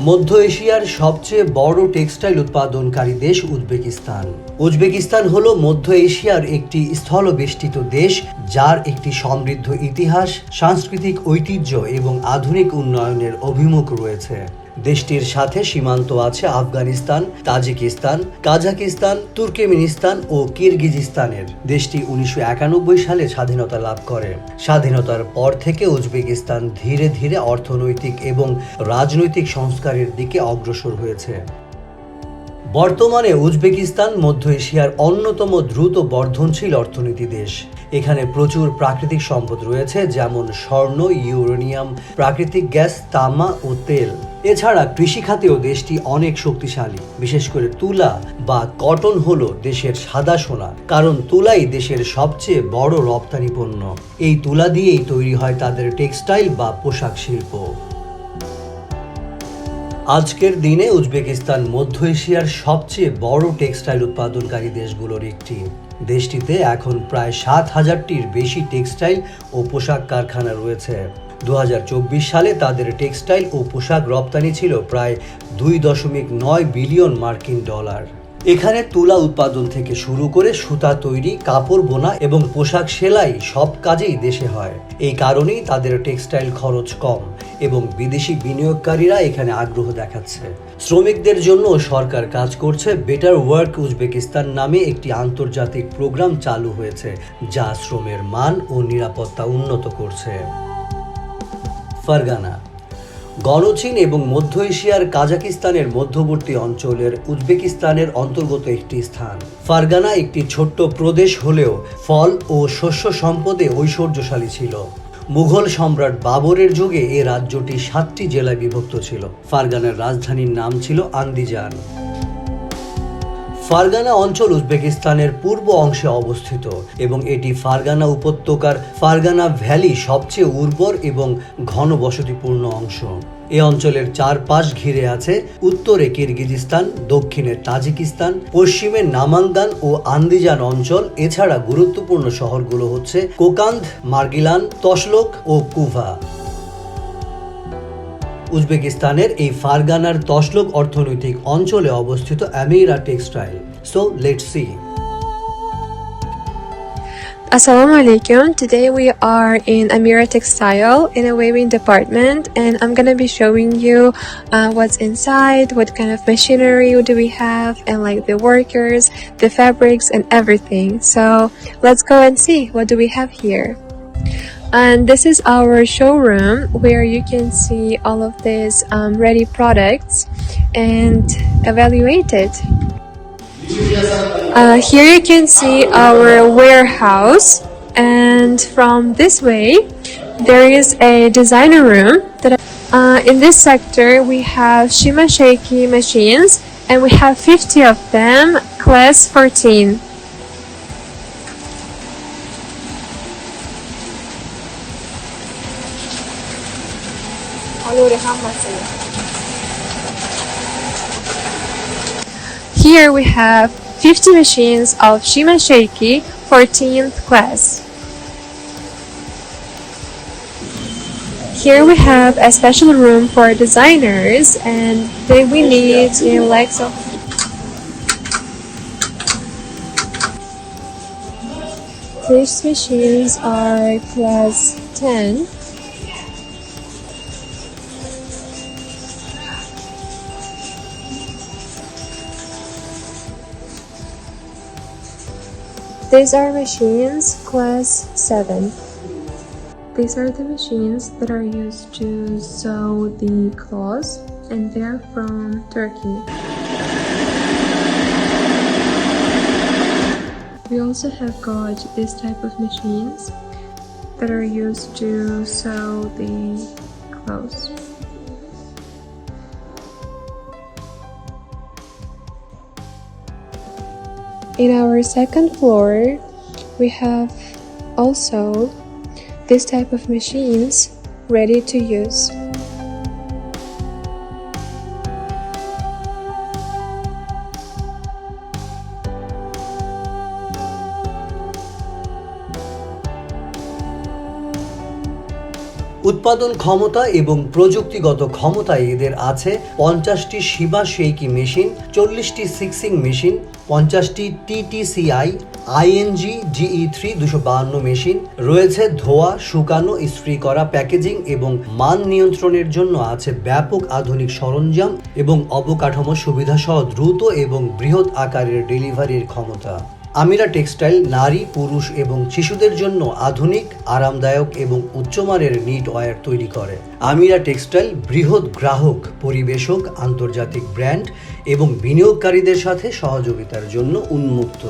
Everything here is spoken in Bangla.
মধ্য এশিয়ার সবচেয়ে বড় টেক্সটাইল উৎপাদনকারী দেশ উজবেকিস্তান। উজবেকিস্তান হলো মধ্য এশিয়ার একটি স্থলবেষ্টিত দেশ, যার একটি সমৃদ্ধ ইতিহাস, সাংস্কৃতিক ঐতিহ্য এবং আধুনিক উন্নয়নের অভিমুখ রয়েছে। দেশটির সাথে সীমান্ত আছে আফগানিস্তান, তাজিকিস্তান, কাজাকিস্তান, তুর্কমেনিস্তান ও কিরগিজিস্তানের। দেশটি উনিশশো একানব্বই সালে স্বাধীনতা লাভ করে। স্বাধীনতার পর থেকে উজবেকিস্তান ধীরে ধীরে অর্থনৈতিক এবং রাজনৈতিক সংস্কারের দিকে অগ্রসর হয়েছে। বর্তমানে উজবেকিস্তান মধ্য এশিয়ার অন্যতম দ্রুত বর্ধনশীল অর্থনীতি দেশ। এখানে প্রচুর প্রাকৃতিক সম্পদ রয়েছে, যেমন স্বর্ণ, ইউরেনিয়াম, প্রাকৃতিক গ্যাস, তামা ও তেল। এছাড়া কৃষিখাতেও দেশটি অনেক শক্তিশালী। বিশেষ করে তুলা বা কটন হলো দেশের সাদা সোনা, কারণ তুলাই দেশের সবচেয়ে বড় রপ্তানি পণ্য এই তুলা দিয়েই তৈরি হয় তাদের টেক্সটাইল বা পোশাক শিল্প। আজকের দিনে উজবেকিস্তান, মধ্য এশিয়ার সবচেয়ে বড় টেক্সটাইল উৎপাদনকারী দেশগুলোর একটি। দেশটিতে এখন প্রায় সাত হাজারটির বেশি টেক্সটাইল ও পোশাক কারখানা রয়েছে। দু হাজার চব্বিশ সালে তাদের টেক্সটাইল ও পোশাক রপ্তানি ছিল প্রায় দুই দশমিক নয় বিলিয়ন মার্কিন ডলার। এখানে তুলা উৎপাদন থেকে শুরু করে সুতা তৈরি, কাপড় বোনা এবং পোশাক সেলাই সব কাজেই দেশে হয়। এই কারণেই তাদের টেক্সটাইল খরচ কম এবং বিদেশি বিনিয়োগকারীরা এখানে আগ্রহ দেখাচ্ছে। শ্রমিকদের জন্য সরকার কাজ করছে বেটার ওয়ার্ক উজবেকিস্তান নামে একটি আন্তর্জাতিক প্রোগ্রাম চালু হয়েছে, যা শ্রমের মান ও নিরাপত্তা উন্নত করছে। ফারগানা। গণচীন এবং মধ্য এশিয়ার কাজাকিস্তানের মধ্যবর্তী অঞ্চলের উজবেকিস্তানের অন্তর্গত একটি স্থান। ফারগানা একটি ছোট্ট প্রদেশ হলেও ফল ও শস্য সম্পদে ঐশ্বর্যশালী ছিল। মুঘল সম্রাট বাবরের যুগে এ রাজ্যটি সাতটি জেলায় বিভক্ত ছিল। ফারগানার রাজধানীর নাম ছিল আন্দিজান। ফারগানা অঞ্চল উজবেকিস্তানের পূর্ব অংশে অবস্থিত এবং এটি ফারগানা উপত্যকার ফারগানা ভ্যালি সবচেয়ে উর্বর এবং ঘন বসতিপূর্ণ অংশ। এ অঞ্চলের চারপাশ ঘিরে আছে উত্তরে কিরগিজিস্তান, দক্ষিণে তাজিকিস্তান, পশ্চিমে নামাঙ্গান ও আন্দিজান অঞ্চল। এছাড়া গুরুত্বপূর্ণ শহরগুলো হচ্ছে কোকান্ধ মার্গিলান তসলোক ও কুভা। উজবেকিস্তানের এই ফারগানার তসলক অর্থনৈতিক অঞ্চলে অবস্থিত আমিরা textile so let see Assalamu alaikum. Today we are in Amira Textile in a weaving department and I'm gonna be showing you uh, what's inside, what kind of machinery do we have and like the workers, the fabrics and everything. So let's go and see what do we have here. And this is our showroom where you can see all of these um, ready products and evaluate it. Uh, here you can see our warehouse and from this way there is a designer room that uh, in this sector we have Shima Shaky machines and we have 50 of them class 14 Here we have 50 machines of Shima Shaky 14th class. Here we have a special room for designers and they we need you know, like so. These machines are class 10 These are machines class 7. These are the machines that are used to sew the clothes and they're from Turkey. We also have got this type of machines that are used to sew the clothes. In our second floor, we have also this type of machines ready to use. উৎপাদন ক্ষমতা এবং প্রযুক্তিগত ক্ষমতায় এদের আছে পঞ্চাশটি শিবা শেইকি মেশিন, চল্লিশটি সিক্সিং মেশিন, পঞ্চাশটি টিটিসিআই, আইএনজি জিই থ্রি দুশো বাহান্ন মেশিন, রয়েছে ধোয়া, শুকানো, ইস্ত্রি করা, প্যাকেজিং এবং মান নিয়ন্ত্রণের জন্য আছে ব্যাপক আধুনিক সরঞ্জাম এবং অবকাঠামো সুবিধা সহ দ্রুত এবং বৃহৎ আকারের ডেলিভারির ক্ষমতা। আমিরা টেক্সটাইল, নারী, পুরুষ এবং শিশুদের জন্য আধুনিক, আরামদায়ক এবং উচ্চমানের নিট ওয়্যার তৈরি করে। আমিরা টেক্সটাইল বৃহৎ গ্রাহক, পরিবেশক, আন্তর্জাতিক ব্র্যান্ড এবং বিনিয়োগকারীদের সাথে সহযোগিতার জন্য উন্মুক্ত।